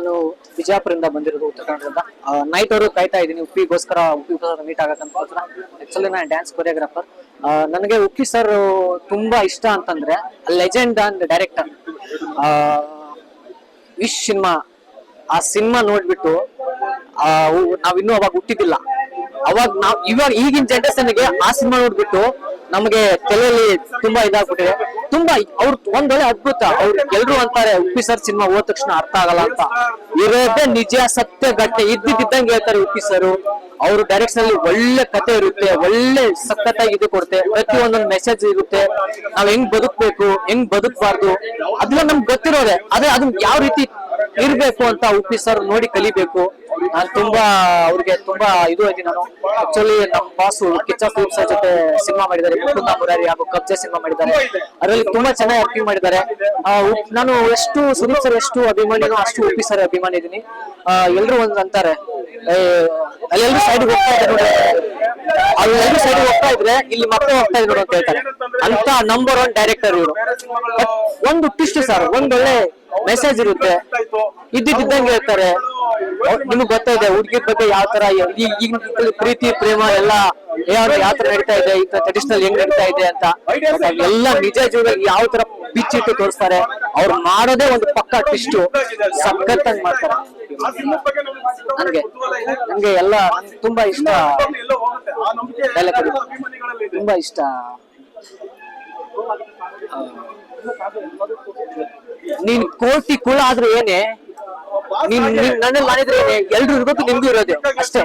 ನಾನು ಬಿಜಾಪುರದಿಂದ ಬಂದಿರೋದು ಉತ್ತರ ಕನ್ನಡದಿಂದ. ನೈಟ್ ಅವರು ಕಾಯ್ತಾ ಇದ್ದೀನಿ. ಉಪ್ಪಿಗೋಸ್ಕರ ಉಪ್ಪಿ ಮೀಟ್ ಆಗಕ್ಕಂತ ಆಕ್ಚುಲಿ ನಾನು ಡ್ಯಾನ್ಸ್ ಕೊರಿಯೋಗ್ರಾಫರ್ ನನಗೆ ಉಪ್ಪಿ ಸರ್ ತುಂಬಾ ಇಷ್ಟ ಅಂತಂದ್ರೆ legend and director wish cinema. ಆ ಸಿನಿಮಾ ನೋಡ್ಬಿಟ್ಟು ನಾವಿನ್ನೂ ಅವಾಗ ಹುಟ್ಟಿದ್ದಿಲ್ಲ. ಅವಾಗ ನಾವ್ ಇವಾಗ ಈಗಿನ ಜನರೇಷನ್ಗೆ ಆ ಸಿನಿಮಾ ನೋಡ್ಬಿಟ್ಟು ನಮಗೆ ತಲೆಯಲ್ಲಿ ತುಂಬಾ ಇದಾಗ್ಬಿಟ್ಟಿದೆ. ತುಂಬಾ ಅವ್ರ ಒಂದೊಳ್ಳೆ ಅದ್ಭುತ. ಅವ್ರು ಎಲ್ರು ಅಂತಾರೆ, ಉಪ್ಪಿ ಸರ್ ಸಿನಿಮಾ ಹೋದ ತಕ್ಷಣ ಅರ್ಥ ಆಗಲ್ಲ ಅಂತ. ಇರೋದೇ ನಿಜ, ಸತ್ಯ ಘಟ್ಟೆ ಇದ್ದಿದ್ದಂಗೆ ಹೇಳ್ತಾರೆ ಉಪ್ಪಿ ಸರ್. ಅವ್ರ ಡೈರೆಕ್ಷನ್ ಅಲ್ಲಿ ಒಳ್ಳೆ ಕತೆ ಇರುತ್ತೆ, ಒಳ್ಳೆ ಸಖತ್ತಾಗಿ ಇದು ಕೊಡುತ್ತೆ. ಪ್ರತಿ ಒಂದೊಂದು ಮೆಸೇಜ್ ಇರುತ್ತೆ. ನಾವ್ ಹೆಂಗ್ ಬದುಕ್ಬೇಕು, ಹೆಂಗ್ ಬದುಕಬಾರ್ದು ಅದನ್ನ ನಮ್ಗೆ ಗೊತ್ತಿರೋದೆ. ಅದೇ ಅದನ್ನ ಯಾವ ರೀತಿ ಇರ್ಬೇಕು ಅಂತ ಉಪ್ಪಿ ಸರ್ ನೋಡಿ ಕಲಿಬೇಕು. ನಾನು ತುಂಬಾ ಅವ್ರಿಗೆ ತುಂಬಾ ಇದು ಐತಿ ನಾನು. ಆಕ್ಚುಲಿ ನಮ್ಮ ಬಾಸು ಕಿಚ್ಚ ಫಿಲ್ಮ್ಸ್ ಜೊತೆ ಸಿನಿಮಾ ಮಾಡಿದ್ದಾರೆ. ಮುಕುಂದ ಮುರಾರಿ ಹಾಗೂ ಕಬ್ಜೆ ಸಿನಿಮಾ ಮಾಡಿದ್ದಾರೆ. ಅದರಲ್ಲಿ ತುಂಬಾ ಚೆನ್ನಾಗಿ ಆಕ್ಟಿಂಗ್ ಮಾಡಿದ್ದಾರೆ. ನಾನು ಎಷ್ಟು ಸುದೀಪ್ ಸರ್ ಎಷ್ಟು ಅಭಿಮಾನಿನೋ ಅಷ್ಟು ಉಪ್ಪಿ ಸರ್ ಅಭಿಮಾನಿ ಇದೀನಿ. ಎಲ್ರು ಒಂದ್ ಅಂತಾರೆ. ಏ, ಅಲ್ಲೆಲ್ರು ಸೈಡ್ ಹೋಗ್ತಾ ಇದ್ದಾರೆ ನೋಡಿ. ಎಲ್ಲರೂ ಸೈಡ್ ಹೋಗ್ತಾ ಇದ್ರೆ ಇಲ್ಲಿ ಮತ್ತೆ ಹೋಗ್ತಾ ಇದ್ರು ಅಂತ ಹೇಳ್ತಾರೆ. ಅಂತ ನಂಬರ್ ಒನ್ ಡೈರೆಕ್ಟರ್ ಇವರು. ಒಂದು ಟ್ವಿಸ್ಟ್ ಸರ್ ಒಂದ್ ಒಳ್ಳೆ ಮೆಸೇಜ್ ಇರುತ್ತೆ. ಇದ್ದಿದ್ದಂಗೆ ಹೇಳ್ತಾರೆ. ನಿಮ್ಗ್ ಇದೆ ಹುಡುಗಿ ಬಗ್ಗೆ ಯಾವ ತರ ಈಗಿನ ಪ್ರೀತಿ, ಪ್ರೇಮ ಎಲ್ಲ ಯಾವ ಯಾವ ತರ ನಡೀತಾ ಇದೆ, ಈ ಟ್ರೆಡಿಷನಲ್ ಹೆಂಗ್ ನಡೀತಾ ಇದೆ ಅಂತ. ಎಲ್ಲ ನಿಜ ಜೀವನದಲ್ಲಿ ಯಾವ ತರ ಬಿಚ್ಚಿಟ್ಟು ತೋರಿಸ್ತಾರೆ, ಅವ್ರು ಮಾಡೋದೇ ಒಂದು ಪಕ್ಕ ಟಿಸ್ಟ್ ಸಖತ್ತಾಗಿ ಮಾಡ್ತಾರೆ. ನನ್ಗೆ ನನ್ಗೆ ಎಲ್ಲ ತುಂಬಾ ಇಷ್ಟ ತುಂಬಾ ಇಷ್ಟ. ನೀನ್ ಕೋಟಿ ಕುಳ ಆದ್ರೂ ಏನೇ ನನ್ನಲ್ಲಿ ಮಾಡಿದ್ರೆ ಏನೇ ಎಲ್ರು ಇರ್ಬೇಕು ನಿಮ್ಗೂ ಇರೋದು ಅಷ್ಟೇ.